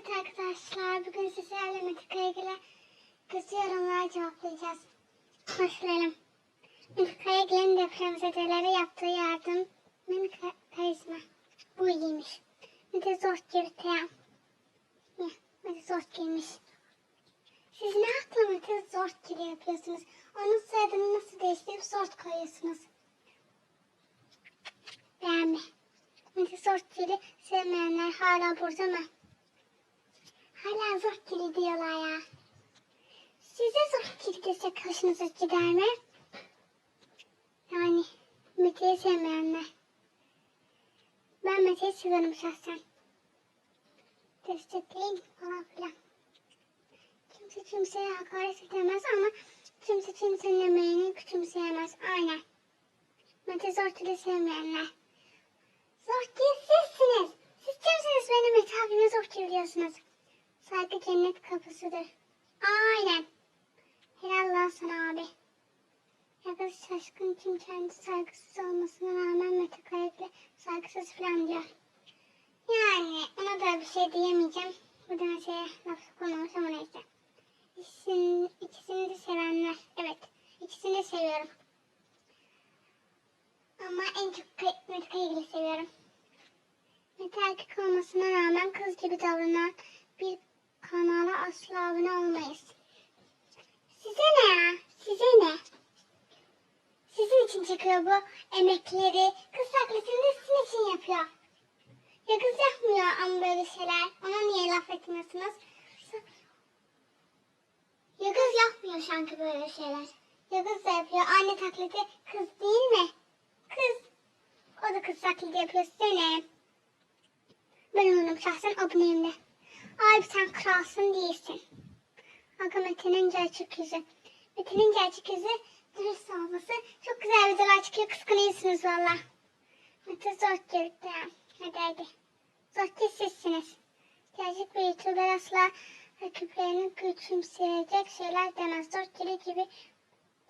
Evet arkadaşlar bugün sizlerle Metika'ya ilgili kısa yorumlar cevaplayacağız. Başlayalım. Metika'ya ilgili depremzedelere yaptığı yardım Metika karizma. Bu iyiymiş. Mete zort yürüteyen. Mete zort giymiş. Siz ne akla Mete zort gibi yapıyorsunuz? Onun soyadını nasıl değiştirip zort koyuyorsunuz? Beğenme. Mete gibi sevmeyenler hala burada mı? Hala zor kili diyorlar ya. Size zor kili desek hoşunuza gider mi? Yani Mete'yi sevmeyenler. Ben Mete'yi severim şahsen. Destekleyin falan filan. Kimse kimseye hakaret edemez ama kimse kimsenin emeğini küçümseyemez. Aynen. Mete zor kili sevmeyenler. Zor kili sizsiniz. Siz kimsiniz benim Mete abime zor kili diyorsunuz. Saygı cennet kapısıdır. Aynen. Helal sana abi. Yakası şaşkın kim kendi saygısız olmasına rağmen Mete Kayıklı saygısız falan diyor. Yani ona da bir şey diyemeyeceğim. Burada mesela laf konulmuş ama neyse. İkisini, ikisini de sevenler. Evet. ikisini de seviyorum. Ama en çok Mete Kayıklı seviyorum. Mete erkek olmasına rağmen kız gibi davranan bir kanala asla abone olmayız. Size ne ya? Size ne? Sizin için çıkıyor bu emekleri. Kız taklitini sizin için yapıyor. Ya kız yapmıyor ama böyle şeyler. Ona niye laf etmiyorsunuz? Ya kız yapmıyor sanki böyle şeyler. Ya kız da yapıyor. Anne taklidi kız değil mi? Kız. O da kız taklidi yapıyor. Size ne? Ben onun şahsen aboneyim de. Abi sen kralsın değilsin. Aga Mete'nin gerçek yüzü. Mete'nin gerçek yüzü dürüst olması. Çok güzel videolar çıkıyor. Kıskanıyorsunuz valla. Mete zor girdi. Hadi hadi. Zor sizsiniz. Gerçek bir YouTuber asla rakiplerini küçümseyecek şeyler demez. Zor giri gibi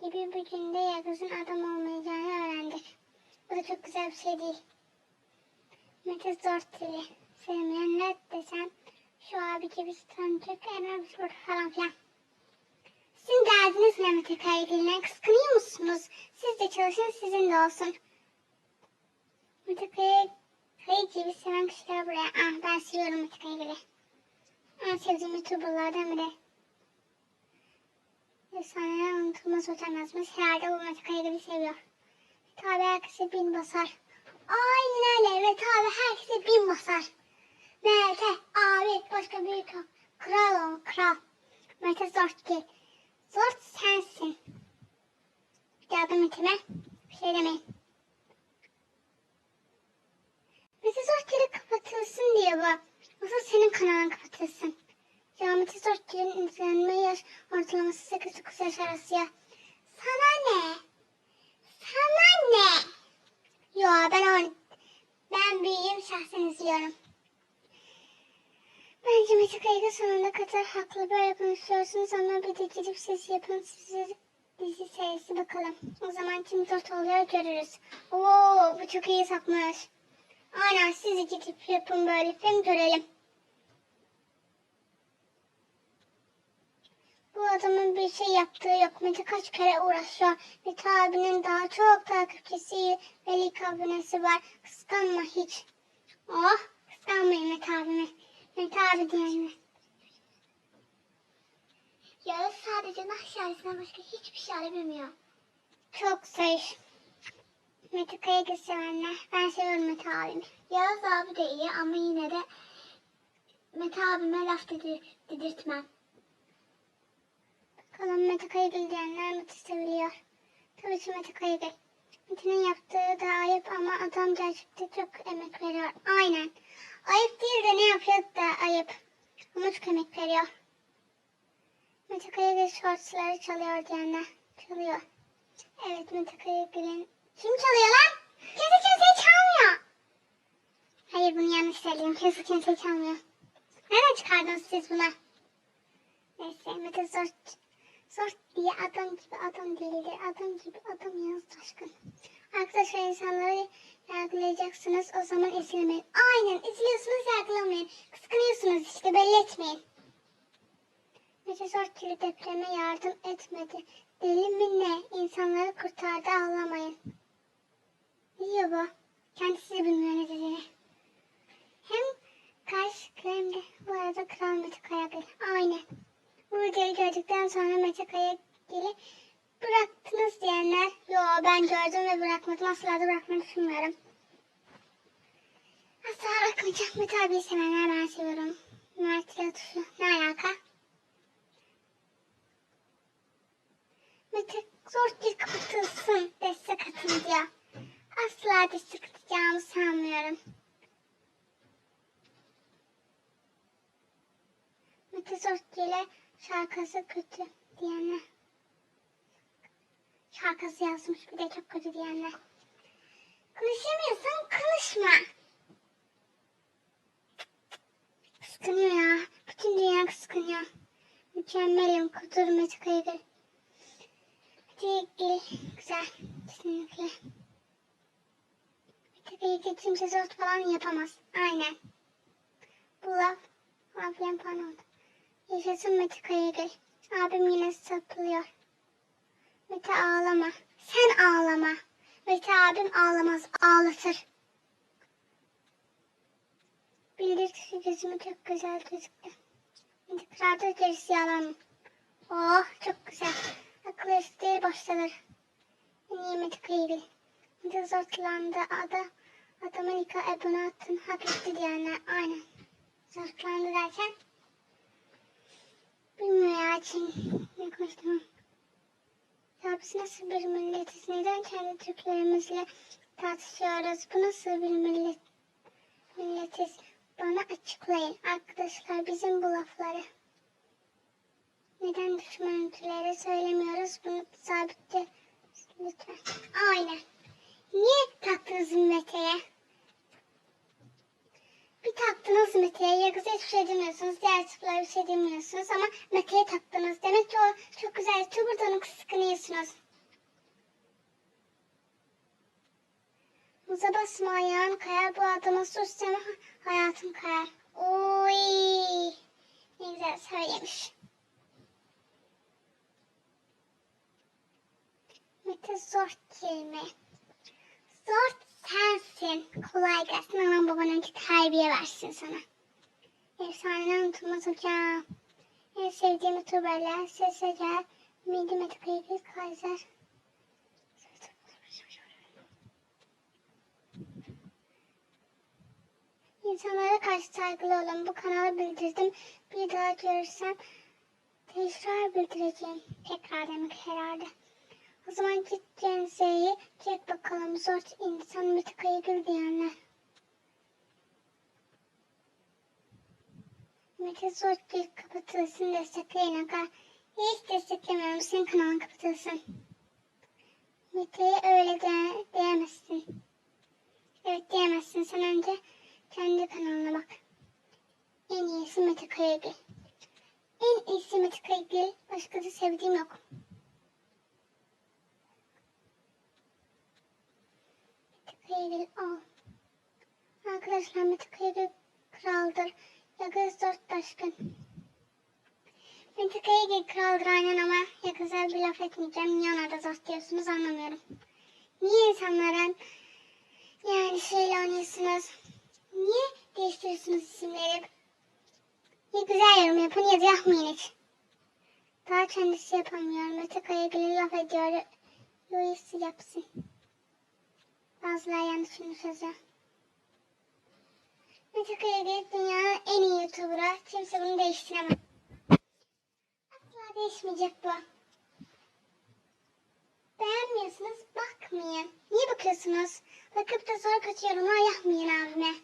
gibi bir günde Yagız'ın adam olmayacağını öğrendik. Bu da çok güzel bir şey değil. Mete zor dili. Sevmeyenler desem şu abi gibi tanıcık Emre Büşbur falan filan. Sizin derdiniz ne Mete Kayagil'le? Kıskanıyor musunuz? Siz de çalışın sizin de olsun. Mete Kayagil'i seven kişiler buraya. Ah ben seviyorum Mete Kayagil'i. En sevdiğim YouTuber'lardan biri. Efsaneler unutulmaz hocam yazmış. Herhalde bu Mete Kayagil'i seviyor. Mete abi herkese bin basar. Aynen öyle. Mete abi herkese bin basar. Mete Mete Zort gel. Zort sensin. Geldim Mete'me. Bir şey demeyin. Mete Zort geri kapatılsın diye bu. Nasıl senin kanalın kapatılsın? Ya Mete Zort gelin izlenme yaş ortalaması 8-9 yaş arası ya. Sana ne? Sana ne? Yo ben on ben büyüğüm şahsen izliyorum. Bence Mete Kayık'ı sonuna kadar haklı böyle konuşuyorsunuz ama bir de gidip siz yapın sizi dizi serisi bakalım. O zaman kim dört oluyor görürüz. Oo bu çok iyi sapmış. Aynen sizi gidip yapın böyle film görelim. Bu adamın bir şey yaptığı yok. Mete kaç kere uğraşıyor. Mete abinin daha çok takipçisi ve lik abonesi var. Kıskanma hiç. Oh kıskanmayın Mete abimi. Abi diyenler. Yağız sadece nah şarkısından başka hiçbir şey bilmiyor. Çok zayıf. Mete Kayagı sevenler. Ben seviyorum Mete abimi. Yağız abi de iyi ama yine de Mete abime laf dedir, dedirtmem. Bakalım Mete Kayagı diyenler Mete seviliyor. Tabii ki Mete Kayagı. Mete'nin yaptığı da ayıp ama adam gerçekten çok emek veriyor. Aynen. Ayıp değil de ne yapıyor da ayıp. Ama çok emek veriyor. Mete Kayagül şortları çalıyor diyenler. Çalıyor. Evet Mete Kayagül'ün... Kim çalıyor lan? Kimse kimseyi çalmıyor. Hayır bunu yanlış söyledim. Kimse kimseyi çalmıyor. Nereden çıkardınız siz bunu? Neyse Mete Zort, Zort diye adam gibi adam değildir. Adam gibi adam yaz taşkın. Arkadaşlar insanları yargılayacaksınız o zaman izlemeyin. Aynen izliyorsunuz yargılamayın. Kıskanıyorsunuz işte belli etmeyin. Mete Zortçili depreme yardım etmedi. Deli mi ne? İnsanları kurtardı ağlamayın. Ne diyor bu? Kendisi de bilmiyor ne dediğini. Hem karşı hem de bu arada Kral Mete Kayagil. Aynen. Bu videoyu gördükten sonra Mete Kayagil'i bıraktınız diyenler. Yo ben gördüm ve bırakmadım. Asla da bırakmayı düşünmüyorum. Asla bırakmayacağım. Mete abiyi sevenler ben seviyorum. Mert ile tuşu. Ne alaka? Mete zor bir kapatılsın. Destek atın diyor. Asla destek atacağımı sanmıyorum. Mete Zortçu ile şarkısı kötü diyenler. Şarkısı yazmış bir de çok kötü diyenler. Konuşamıyorsan konuşma. Kıskanıyor ya. Bütün dünya kıskanıyor. Mükemmelim. Kudur Mete Kaygı. Mete Güzel. Kesinlikle. Kaygı kimse zort falan yapamaz. Aynen. Bu laf. Laf falan oldu. Yaşasın Mete Kaygı. Abim yine sapılıyor. Mete ağlama. Sen ağlama. Mete abim ağlamaz. Ağlatır. Bildik gözümü çok güzel gözüktü. İntikrarda gerisi yalan. Oh çok güzel. Akıl üstü başlanır. Nimet kıyılı. Mete zortlandı ada. Adamın iki ebunu attın. Hak etti diyenler. Aynen. Zortlandı derken. Bilmiyor ya için. Ne konuştum. Ya biz nasıl bir milletiz? Neden kendi Türklerimizle tartışıyoruz? Bu nasıl bir millet? milletiz? Bana açıklayın arkadaşlar bizim bu lafları. Neden düşman ülkelere söylemiyoruz? Bunu sabitle lütfen. Aynen. Niye taktınız Mete'ye? Taktınız Mete'ye. Yagız'a hiçbir şey demiyorsunuz. Diğer tıplara bir şey demiyorsunuz. Ama Mete'ye taktınız. Demek ki o çok güzel. YouTuber'dan o kıskanıyorsunuz. Muza basma ayağın kayar. Bu adama sus deme hayatım kayar. Oy. Ne güzel söylemiş. Mete zor kelime. Zor sensin. Kolay gelsin. Anan baban önce terbiye versin sana. Efsaneler unutulmaz hocam. En sevdiğim youtuberler. Sese gel. Midi Mete Kayıklı Kaiser. İnsanlara karşı saygılı olun. Bu kanalı bildirdim. Bir daha görürsem tekrar bildireceğim. Tekrar demek herhalde. O zaman git Genze'yi çek bakalım. Zor insan Metika'yı gül diyenler. Mete zor bir kapatılsın destekleyin aga. Hiç desteklemiyorum. Senin kanalın kapatılsın. Mete'ye öyle de diyemezsin. Evet diyemezsin. Sen önce kendi kanalına bak. En iyisi Mete Kayagil. En iyisi Mete Kayagil. Başka da sevdiğim yok. Kayagil al. Arkadaşlar Mete Kayagil kraldır. Yagız dört taşkın. Mete Kayagil kraldır aynen ama Yagız'a bir laf etmeyeceğim. Niye ona da zor diyorsunuz anlamıyorum. Niye insanların yani şeyle oynuyorsunuz? Niye değiştiriyorsunuz isimleri? Ya güzel yorum yapın ya da yapmayın hiç. Daha kendisi yapamıyor. Mete Kayagül'e laf ediyor. Louis yapsın. Bazılar yanlışını sözü. Mete Kayagöz dünyanın en iyi YouTuber'ı. Kimse bunu değiştiremez. Asla değişmeyecek bu. Beğenmiyorsunuz bakmayın. Niye bakıyorsunuz? Bakıp da sonra kötü yorumlar yapmayın abime.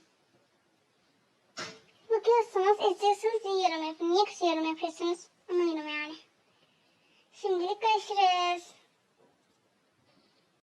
Bakıyorsunuz, izliyorsunuz, iyi yorum yapın. Niye kötü yorum yapıyorsunuz? Anlamıyorum yani. Şimdilik görüşürüz.